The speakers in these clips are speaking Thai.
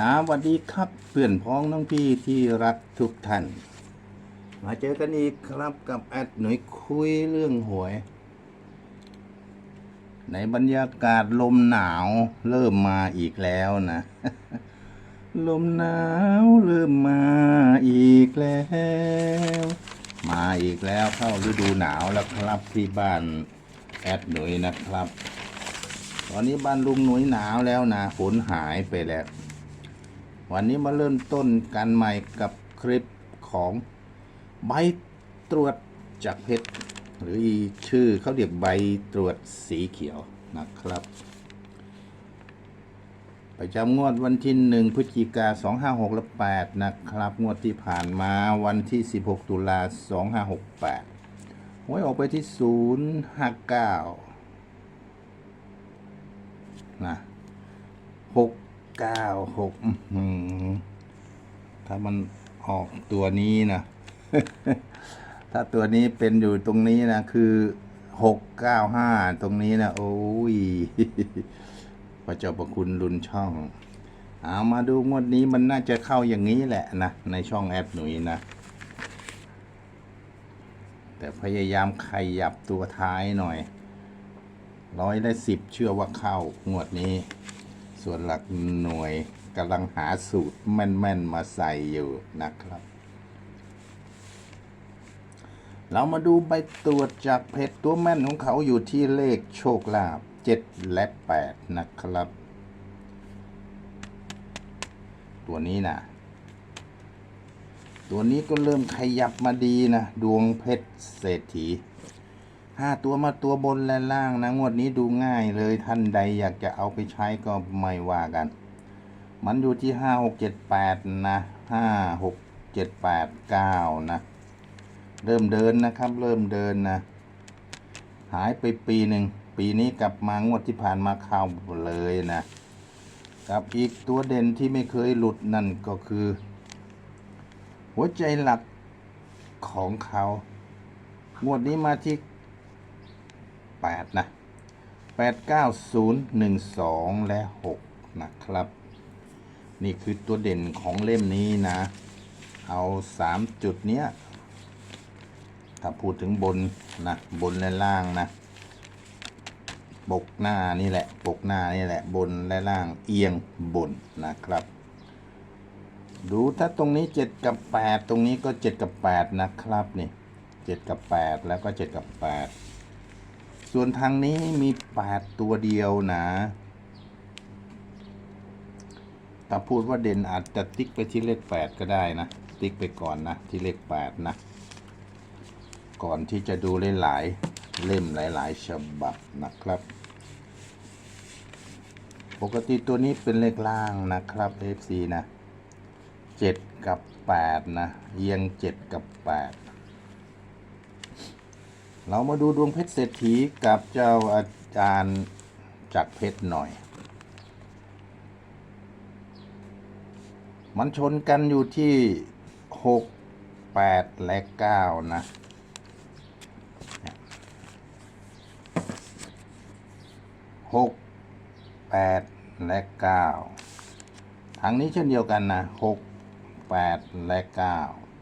ครับสวัสดีครับเพื่อนพ้องน้องพี่ที่รักทุกท่าน มาเจอกันอีกครับกับแอดหน่วยคุยเรื่องหวย ในบรรยากาศลมหนาวเริ่มมาอีกแล้วนะ ลมหนาวเริ่มมาอีกแล้ว มาอีกแล้วเข้าฤดูหนาวแล้วครับที่บ้านแอดหน่วยนะครับ ตอนนี้บ้านลุงหน่วยหนาวแล้วนะฝนหายไปแล้ว วันนี้มาเริ่มต้นกันใหม่กับคลิปของใบตรวจจากเพชรหรือชื่อเขาเรียกใบตรวจสีเขียวนะครับ ประจำงวดวันที่หนึ่งพฤศจิกา256และ8นะครับ งวดที่ผ่านมาวันที่16ตุลา2568หวยออกไปที่059นะหก เก้าหกถ้ามันออกตัวนี้นะ ถ้าตัวนี้เป็นอยู่ตรงนี้นะ คือหกเก้าห้าตรงนี้นะ โอ้ยพระเจ้าประคุณลุนช่อง เอามาดูงวดนี้มันน่าจะเข้าอย่างนี้แหละนะ ในช่องแอปหนุ่ยนะ แต่พยายามขยับตัวท้ายหน่อย ร้อยละสิบเชื่อว่าเข้างวดนี้ ส่วนหลักหน่วยกำลังหาสูตรแม่นๆมาใส่อยู่นะครับ เรามาดูใบตรวจจากเพจตัวแม่นของเขาอยู่ที่เลขโชคลาภ7และ 8 นะครับ ตัวนี้นะตัวนี้ก็เริ่มขยับมาดีนะ ดวงเพชรเศรษฐี ห้าตัวมาตัวบนและล่างนะ งวดนี้ดูง่ายเลยท่านใดอยากจะเอาไปใช้ก็ไม่ว่ากัน มันอยู่ที่ห้าหกเจ็ดแปดนะห้าหกเจ็ดแปดเก้านะ เริ่มเดินนะครับ เริ่มเดินนะ หายไปปีหนึ่ง ปีนี้กลับมางวดที่ผ่านมาเข้าเลยนะ กับอีกตัวเด่นที่ไม่เคยหลุดนั่นก็คือ หัวใจหลักของเขา งวดนี้มาที่ 8 นะ 8 9 0 1 2 และ 6 นะครับ นี่คือตัวเด่นของเล่มนี้นะ เอา 3 จุดเนี้ย ถ้าพูดถึงบนนะ บนและล่างนะ ปกหน้านี่แหละ ปกหน้านี่แหละ บนและล่างเอียงบนนะครับดูถ้าตรงนี้ 7 กับ 8 ตรงนี้ก็ 7 กับ 8 นะครับ นี่ 7 กับ 8 แล้วก็ 7 กับ 8 ส่วนทางนี้มี8ตัวเดียวนะถ้าพูดว่าเด่นอาจจะติ๊กไปที่เลข8ก็ได้นะ ติ๊กไปก่อนนะ ที่เลข8นะ ก่อนที่จะดูหลายๆเล่มหลาย ๆ ฉบับนะครับ ปกติตัวนี้เป็นเลขล่างนะครับ FC นะ7กับ8นะเอียง7กับ8 เรามาดูดวงเพชรเศรษฐีกับเจ้าอาจารย์จากเพชรหน่อย มันชนกันอยู่ที่6 8และ9นะ6 8และ9ทางนี้เช่นเดียวกันนะ6 8และ9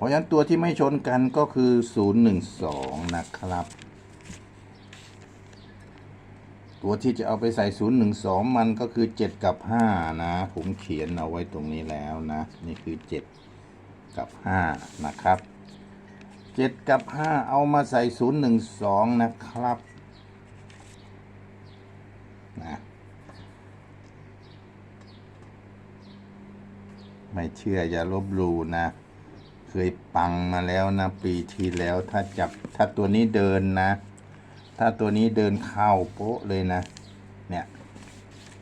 เพราะฉะนั้นตัวที่ไม่ชนกันก็คือ 012 นะครับ ตัวที่จะเอาไปใส่ 012 มันก็คือ 7 กับ 5 นะ ผมเขียนเอาไว้ตรงนี้แล้วนะ นี่คือ 7 กับ 5 นะครับ 7 กับ 5 เอามาใส่ 012 นะครับนะไม่เชื่ออย่าลบหลู่นะ เคยปังมาแล้วนะ ปีที่แล้วถ้าจับถ้าตัวนี้เดินนะ ถ้าตัวนี้เดินเข้าโป๊ะเลยนะ เนี่ย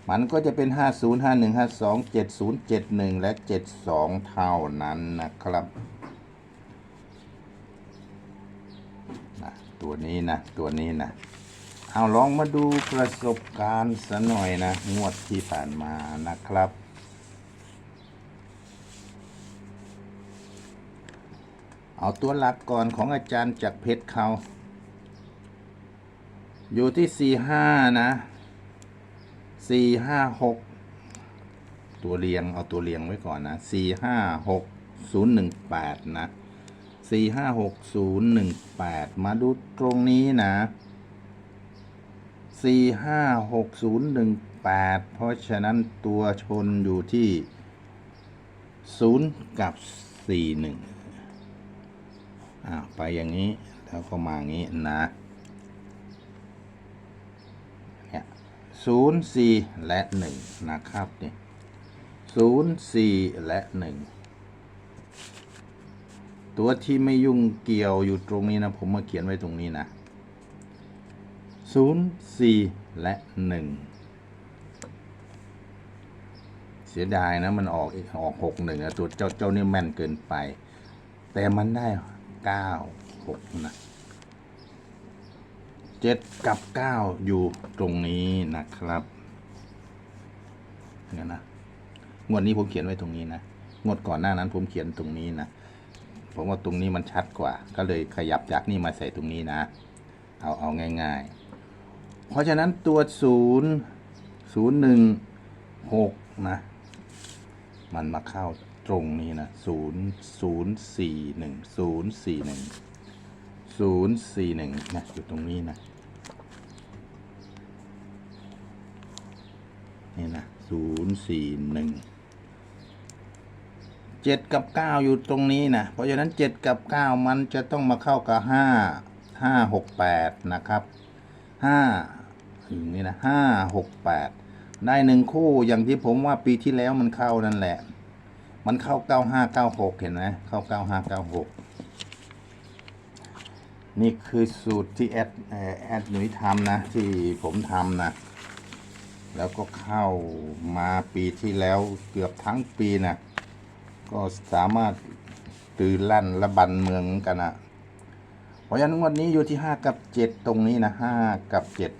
มันก็จะเป็น 50 51 52 70 71 และ 72 เท่านั้นนะครับนะตัวนี้นะ ตัวนี้นะ เอาลองมาดูประสบการณ์สัหน่อยนะ งวดที่ผ่านมานะครับ เอาตัวหลักก่อนของอาจารย์จากเพชรเขาอยู่ที่สี่ห้านะสี่ห้าหกตัวเรียงเอาตัวเรียงไว้ก่อนนะสี่ห้าหกศูนย์หนึ่งแปดนะสี่ห้าหกศูนย์หนึ่งแปดมาดูตรงนี้นะสี่ห้าหกศูนย์หนึ่งแปดเพราะฉะนั้นตัวชนอยู่ที่ศูนย์กับสี่หนึ่ง อ่าไปอย่างนี้แล้วก็มาอย่างนี้นะเนี่ยศูนย์สี่และหนึ่งนะครับนี่ศูนย์สี่และหนึ่งตัวที่ไม่ยุ่งเกี่ยวอยู่ตรงนี้นะผมมาเขียนไว้ตรงนี้นะศูนย์สี่และหนึ่งเสียดายนะมันออกออกหกหนึ่งตัวเจ้าเจ้านี่แม่นเกินไป แต่มันได้ เก้าหกนะเจ็ดกับเก้าอยู่ตรงนี้นะครับเนี่ยนะงวดนี้ผมเขียนไว้ตรงนี้นะงวดก่อนหน้านั้นผมเขียนตรงนี้นะผมว่าตรงนี้มันชัดกว่า ก็เลยขยับจากนี่มาใส่ตรงนี้นะ เอาเอาง่าย ๆ เพราะฉะนั้นตัวศูนย์ศูนย์หนึ่งหกนะ มันมาเข้า ตรงนี้นะศูนย์ศูนย์สี่หนึ่งศูนย์สี่หนึ่งศูนย์สี่หนึ่งนะอยู่ตรงนี้นะนี่นะศูนย์สี่หนึ่งเจ็ดกับเก้าอยู่ตรงนี้นะ เพราะฉะนั้นเจ็ดกับเก้ามันจะต้องมาเข้ากับห้าห้าหกแปดนะครับห้าอย่างนี้นะห้าหกแปดได้หนึ่งคู่อย่างที่ผมว่าปีที่แล้วมันเข้านั่นแหละ มันเข้าเก้าห้าเก้าหกเห็นไหมเข้าเก้าห้าเก้าหกนี่คือสูตรที่แอดแอดหนุ่ยทำนะ ที่ผมทำนะ แล้วก็เข้ามาปีที่แล้วเกือบทั้งปีนะก็สามารถตื่นลั่นระบันเมืองกันนะเพราะฉะนั้นงวันนี้อยู่ที่ห้ากับเจ็ดตรงนี้นะห้ากับเจ็ด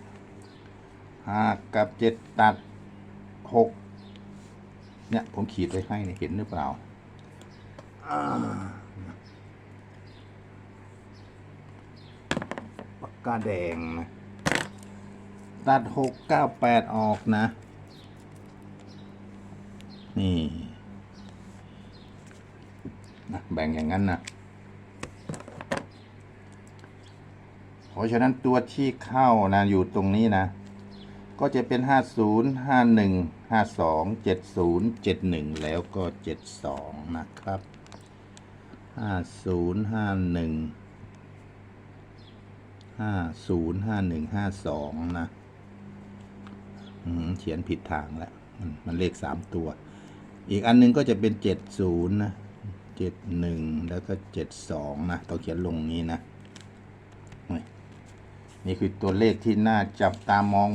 ห้ากับเจ็ดตัดหก เนี่ยผมขีดไว้ให้เนี่ยเห็นหรือเปล่าอ่าปากกาแดงนะ ตัดหกเก้าแปดออกนะ นี่นะแบ่งอย่างนั้นนะเพราะฉะนั้นตัวที่เข้านะอยู่ตรงนี้นะ ก็จะเป็นห้าศูนย์ห้าหนึ่งห้าสองเจ็ดศูนย์เจ็ดหนึ่งแล้วก็เจ็ดสองนะครับห้าศูนย์ห้าหนึ่งห้าศูนย์ห้าหนึ่งห้าสองนะอืมเขียนผิดทางแล้ว มันมันเลขสามตัว อีกอันหนึงก็จะเป็นเจ็ดศูนย์นะเจ็ดหนึ่งแล้วก็เจ็ดสองนะต้องเขียนลงนี้นะ นี่คือตัวเลขที่น่าจับตามอง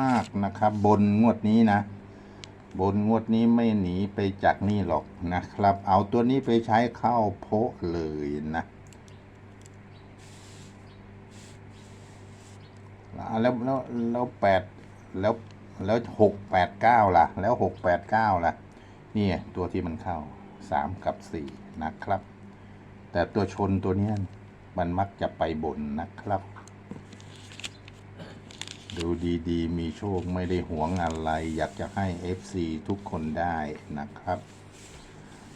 มาก ๆนะครับ บนงวดนี้นะ บนงวดนี้ไม่หนีไปจากนี่หรอกนะครับ เอาตัวนี้ไปใช้เข้าโพะเลยนะแล้วแล้วแล้วแปดแล้วแล้วหกแปดเก้าล่ะ แล้วหกแปดเก้าล่ะ นี่ตัวที่มันเข้าสามกับสี่นะครับ แต่ตัวชนตัวนี้มันมักจะไปบนนะครับ ดูดีๆ มีโชคไม่ได้หวงอะไร อยากจะให้ FC ทุกคนได้นะครับ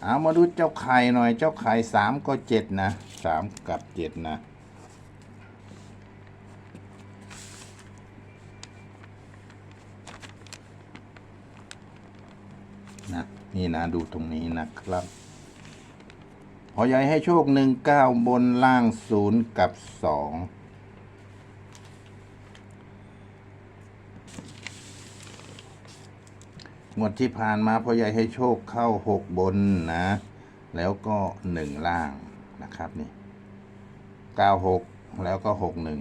เอามาดูเจ้าไข่หน่อย เจ้าไข่สามก็เจ็ดนะสามกับเจ็ดนะนะนี่นะดูตรงนี้นะครับ พอใหญ่ให้โชคหนึ่งเก้าบนล่างศูนย์กับสอง งวดที่ผ่านมาพอใหญ่ให้โชคเข้าหกบนนะ แล้วก็หนึ่งล่างนะครับนี่เก้าหกแล้วก็หกหนึ่ง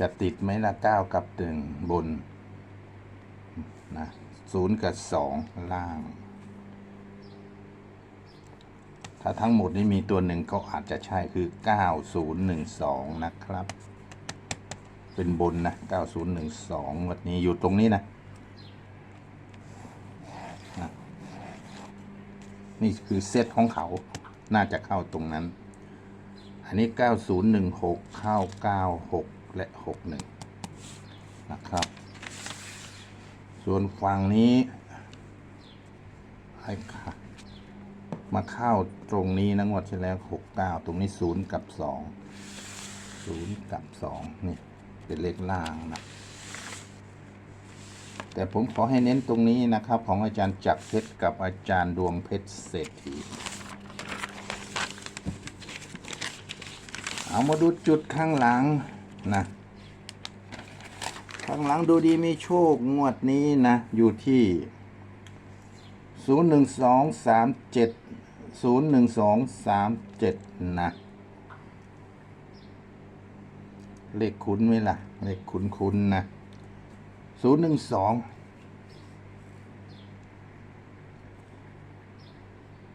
จะติดไหมล่ะเก้ากับหนึ่งบนนะศูนย์กับสองล่าง ถ้าทั้งหมดนี้มีตัวหนึ่งก็อาจจะใช่คือ 9012 นะครับ เป็นบนนะ 9012 วันนี้อยู่ตรงนี้นะ นี่คือเซตของเขา น่าจะเข้าตรงนั้น อันนี้ 9016 เข้า 96 และ 61 นะครับ ส่วนฝั่งนี้ให้ค่ะมาเข้าตรงนี้นะงวดที่แล้วหกเก้าตรงนี้ศูนย์กับสองศูนย์กับสองนี่ เป็นเลขล่างนะ แต่ผมขอให้เน้นตรงนี้นะครับ ของอาจารย์จักรเพชรกับอาจารย์ดวงเพชรเศรษฐีเอามาดูจุดข้างหลังนะข้างหลังดูดีมีโชคงวดนี้นะ อยู่ที่ 0 1 2 3 7 0 1 2 3 7 นะ เลขคุ้นไหมล่ะ เลขคุ้นคุ้นๆนะ ศูนย์หนึ่งสอง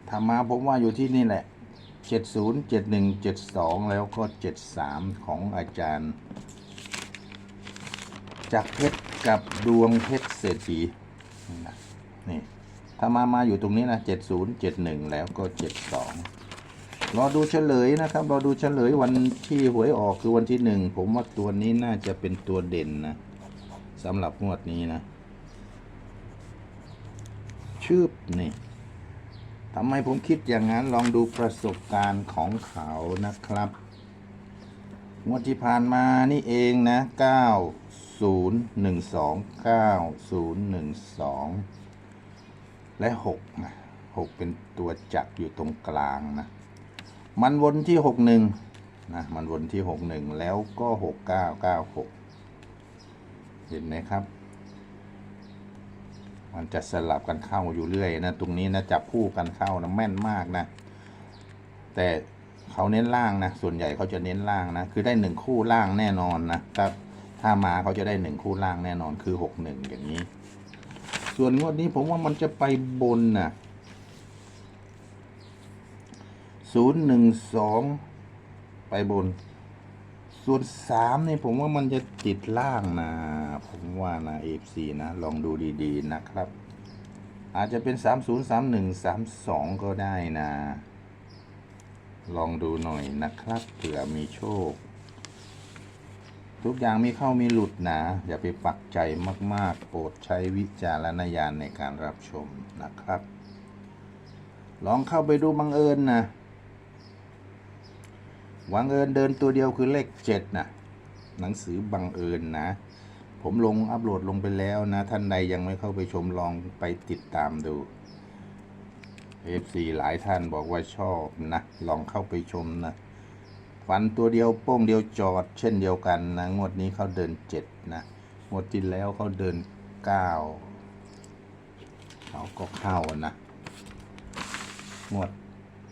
ถ้ามาผมว่าอยู่ที่นี่แหละเจ็ดศูนย์เจ็ดหนึ่งเจ็ดสองแล้วก็เจ็ดสามของอาจารย์ จากเพชรกับดวงเพชรเศรษฐีนี่ถ้ามามาอยู่ตรงนี้นะเจ็ดศูนย์เจ็ดหนึ่งแล้วก็เจ็ดสองรอดูเฉลยนะครับ รอดูเฉลยวันที่หวยออกคือวันที่หนึ่งผมว่าตัวนี้น่าจะเป็นตัวเด่นนะ สำหรับงวดนี้นะชืบนี่ทำไมผมคิดอย่างนั้นลองดูประสบการณ์ของเขานะครับ งวดที่ผ่านมานี่เองนะ 9012 9012 และ 6 นะ 6 เป็นตัวจักอยู่ตรงกลางนะ มันวนที่ 61 นะ มันวนที่ 61 แล้วก็ 6996 เห็นไหมครับ มันจะสลับกันเข้าอยู่เรื่อยนะ ตรงนี้นะจับคู่กันเข้านะแม่นมากนะ แต่เขาเน้นล่างนะ ส่วนใหญ่เขาจะเน้นล่างนะ คือได้หนึ่งคู่ล่างแน่นอนนะ ถ้าถ้ามาเขาจะได้หนึ่งคู่ล่างแน่นอนคือหกหนึ่งอย่างนี้ ส่วนงวดนี้ผมว่ามันจะไปบนนะศูนย์หนึ่งสองไปบน ส่วนสามนี่ผมว่ามันจะติดล่างนะ ผมว่านะเอฟซีนะ ลองดูดีๆนะครับ อาจจะเป็นสามศูนย์สามหนึ่งสามสองก็ได้นะ ลองดูหน่อยนะครับเผื่อมีโชค ทุกอย่างมีเข้ามีหลุดนะ อย่าไปปักใจมาก ๆ โปรดใช้วิจารณญาณในการรับชมนะครับ ลองเข้าไปดูบังเอิญนะ บังเอิญเดินตัวเดียวคือเลขเจ็ดนะหนังสือบังเอิญนะ ผมลงอัปโหลดลงไปแล้วนะ ท่านใดยังไม่เข้าไปชมลองไปติดตามดู FC หลายท่านบอกว่าชอบนะ ลองเข้าไปชมนะฟันตัวเดียวโป้งเดียวจอด เช่นเดียวกันนะ งวดนี้เขาเดินเจ็ดนะ งวดที่แล้วเขาเดินเก้าเขาก็เข้านะ งวด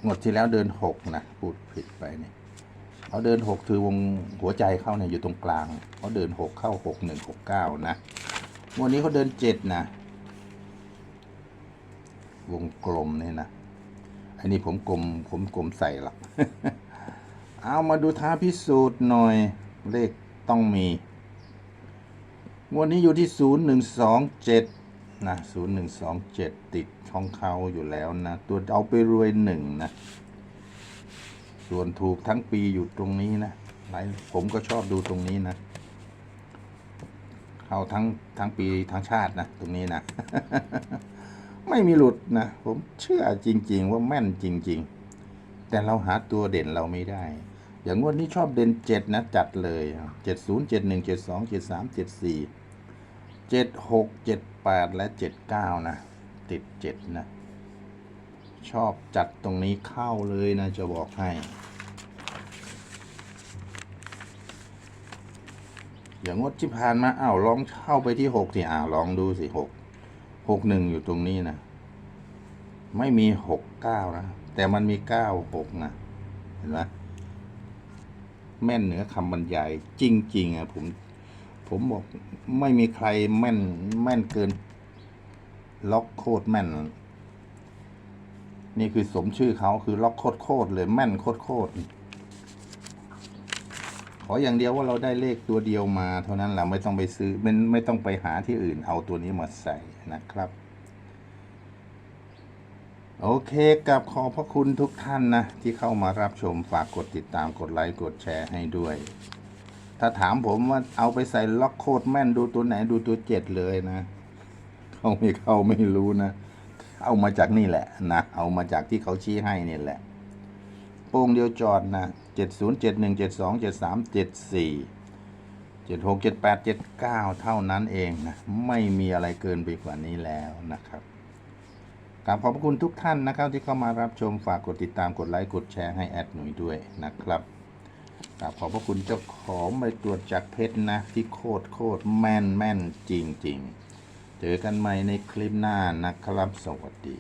งวดที่แล้วเดินหกนะ พูดผิดไปเนี่ย เขาเดินหกคือวงหัวใจเข้าเนี่ยอยู่ตรงกลางเขาเดินหกเข้าหกหนึ่งหกเก้านะวันนี้เขาเดินเจ็ดนะ วงกลมเนี่ยนะอันนี้ผมกลมผมกลมใส่หรอกเอามาดูท้าพิสูจน์หน่อยเลขต้องมีงวันนี้อยู่ที่ศูนย์หนึ่งสองเจ็ดนะศูนย์หนึ่งสองเจ็ดติดช่องเขาอยู่แล้วนะ ตัวเอาไปรวยหนึ่งนะ ส่วนถูกทั้งปีอยู่ตรงนี้นะหลายผมก็ชอบดูตรงนี้นะเข้าทั้งทั้งปีทั้งชาตินะตรงนี้นะ ไม่มีหลุดนะผมเชื่อจริง ๆ ว่าแม่นจริง ๆ แต่เราหาตัวเด่นเราไม่ได้ อย่างงวดนี้ชอบเด่นเจ็ดนะจัดเลยเจ็ดศูนย์เจ็ดหนึ่งเจ็ดสองเจ็ดสามเจ็ดสี่เจ็ดหกเจ็ดแปดและเจ็ดเก้านะ ติดเจ็ดนะ ชอบจัดตรงนี้เข้าเลยนะจะบอกให้ อย่างงดที่ผ่านมาอ้าวลองเข้าไปที่หกที่อ้าวลองดูสิหกหกหนึ่งอยู่ตรงนี้นะ ไม่มีหกเก้านะ แต่มันมีเก้าหกนะ เห็นไหมแม่นเหนือคำบรรยาย จริง ๆอะผมผมบอกไม่มีใครแม่นแม่นเกิน ล็อกโคตรแม่น นี่คือสมชื่อเขาคือล็อกโคตรโคตรเลยแม่นโคตรโคตรขออย่างเดียวว่าเราได้เลขตัวเดียวมา เท่านั้นแหละไม่ต้องไปซื้อไม่ไม่ต้องไปหาที่อื่นเอาตัวนี้มาใส่นะครับ โอเคกับขอบพระคุณทุกท่านนะ ที่เข้ามารับชมฝากกดติดตามกดไลค์กดแชร์ให้ด้วย ถ้าถามผมว่าเอาไปใส่ล็อกโคดแม่นดูตัวไหนดูตัวเจ็ดเลยนะ เข้าไม่เข้าไม่รู้นะ เอามาจากนี่แหละนะ เอามาจากที่เขาชี้ให้นี่แหละ โป้งเดียวจอดนะเจ็ดศูนย์เจ็ดหนึ่งเจ็ดสองเจ็ดสามเจ็ดสี่เจ็ดหกเจ็ดแปดเจ็ดเก้าเท่านั้นเองนะ ไม่มีอะไรเกินไปกว่านี้แล้วนะครับกราบขอบคุณทุกท่านนะครับที่เข้ามารับชมฝากกดติดตามกดไลค์กดแชร์ให้แอดหนุ่ยด้วยนะครับกราบขอบพระคุณเจ้าของใบตรวจจากเพชรนะ ที่โคตรโคตรแม่นแม่นจริง ๆ เจอกันใหม่ในคลิปหน้านะครับ สวัสดี